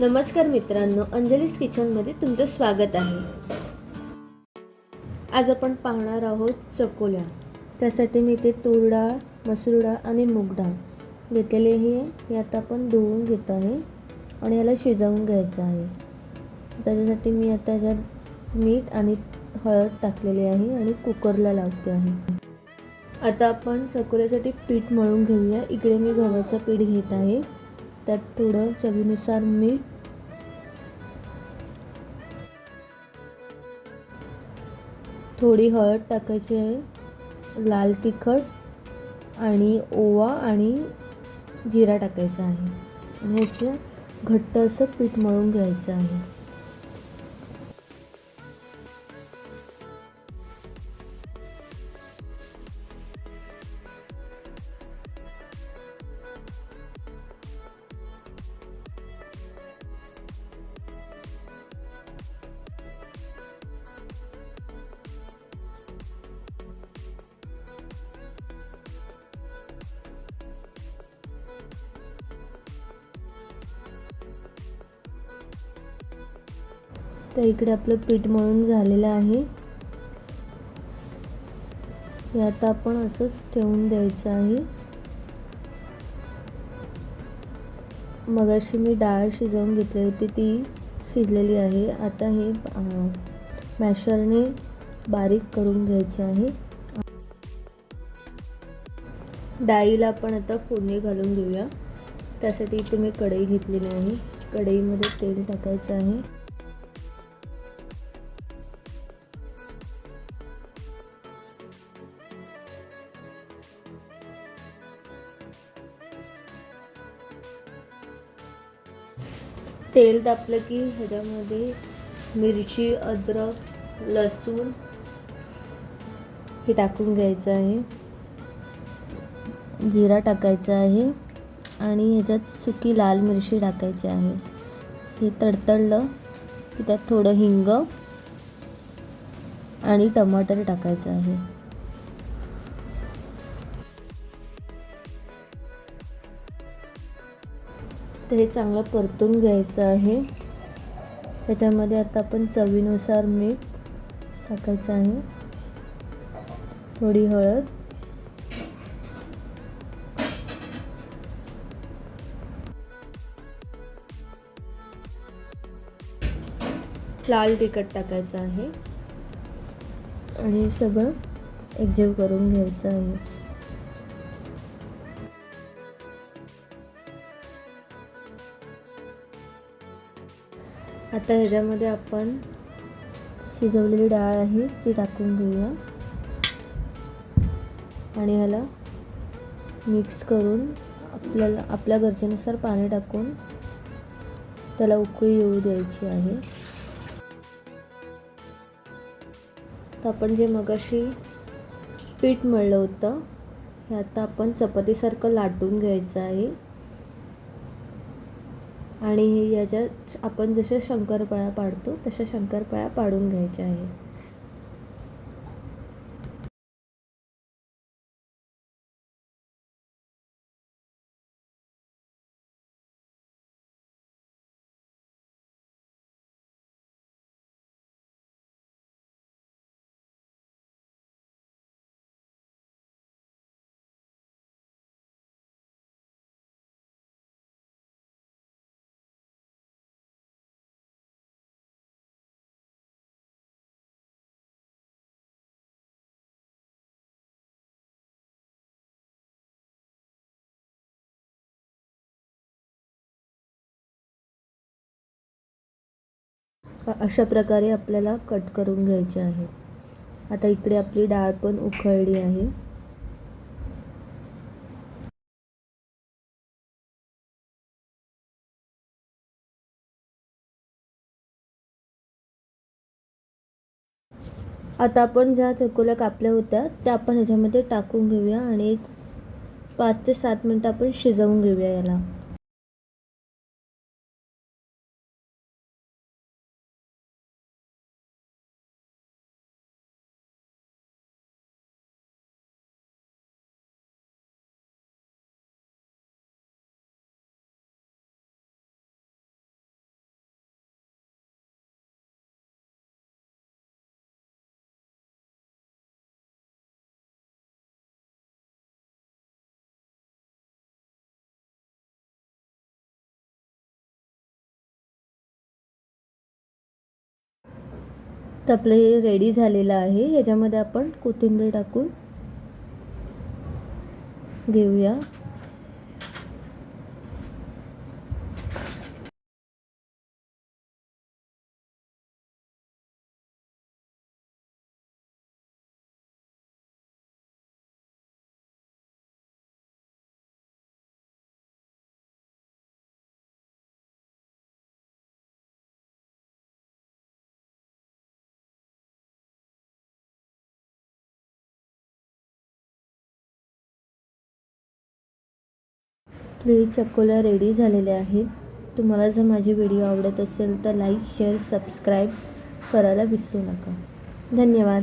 नमस्कार मित्रांनो अंजलीस किचनमध्ये तुमचं स्वागत आहे. आज आपण पाहणार आहोत चकोल्या. त्यासाठी मी ते तूर डाळ मसूर डाळ आणि मूग डाळ. घेतलेली आहे हे आता आपण धुवून घेतो आहे आणि याला शिजवून घ्यायचं आहे. त्याच्यासाठी मी आता याच्यात मीठ आणि हळद टाकलेली आहे आणि कुकरला लावते आहे. आता आपण चकोल्यासाठी पीठ मळून घेऊया. इकडे मी गव्हाचं पीठ घेत आहे. त्यात थोडं चवीनुसार मीठ. थोडी हळद टाकायची आहे. लाल तिखट आणि ओवा आणि जिरा टाकायचा आहे. आणि ह्याचं घट्ट असं पीठ मळून घ्यायचं आहे. तर इकडे आपलं पीठ मळून झालेलं आहे. हे आता आपण असंच ठेवून द्यायचं आहे. मगाशी मी डाळ शिजवून घेतली होती ती शिजलेली आहे. आता हे मॅशरने बारीक करून घ्यायचे आहे. डाळीला आपण आता फोडणी घालून घेऊया. त्यासाठी इथे मी कढई घेतलेली आहे. कढईमध्ये तेल टाकायचं आहे. तेल तापलं की ह्याच्यामध्ये मिरची अद्रक लसूण हे टाकून घ्यायचं आहे. जिरा टाकायचा आहे आणि ह्याच्यात सुकी लाल मिरची टाकायची आहे. हे तडतडलं की त्यात थोडं हिंग आणि टमाटर टाकायचं आहे. तर हे चांगलं परतून घ्यायचं आहे. त्याच्यामध्ये आता आपण चवीनुसार मीठ टाकायचं आहे. थोडी हळद. लाल तिखट टाकायचं आहे. आणि सगळं एकजीव करून घ्यायचं आहे. आता ह्याच्यामध्ये आपण शिजवलेली डाळ आहे ती टाकून घेऊया. आणि ह्याला मिक्स करून आपल्याला आपल्या गरजेनुसार पाणी टाकून त्याला उकळी येऊ द्यायची आहे. तर आपण जे मगाशी पीठ मळलं होतं हे आता आपण चपातीसारखं लाटून घ्यायचं आहे. आणि याच्यात आपण जशा शंकरपाळ्या पाडतो तशा शंकरपाळ्या पाडून घ्यायच्या आहे अशा प्रकारे आपल्याला कट करून घ्यायचे आहे. आता इकडे आपली डाळ पण उकळली आहे. आता आपण ज्या चकोल्या कापल्या होत्या त्या आपण ह्याच्यामध्ये टाकून घेऊया आणि एक पाच ते सात मिनटं आपण शिजवून घेऊया याला. तर आपलं हे रेडी झालेलं आहे. ह्याच्यामध्ये आपण कोथिंबीर टाकून घेऊया. प्लीज चकोल्या रेडी झालेल्या आहेत तुम्हाला जर माझी व्हिडिओ आवडत असेल तर लाईक शेअर सबस्क्राईब करायला विसरू नका. धन्यवाद.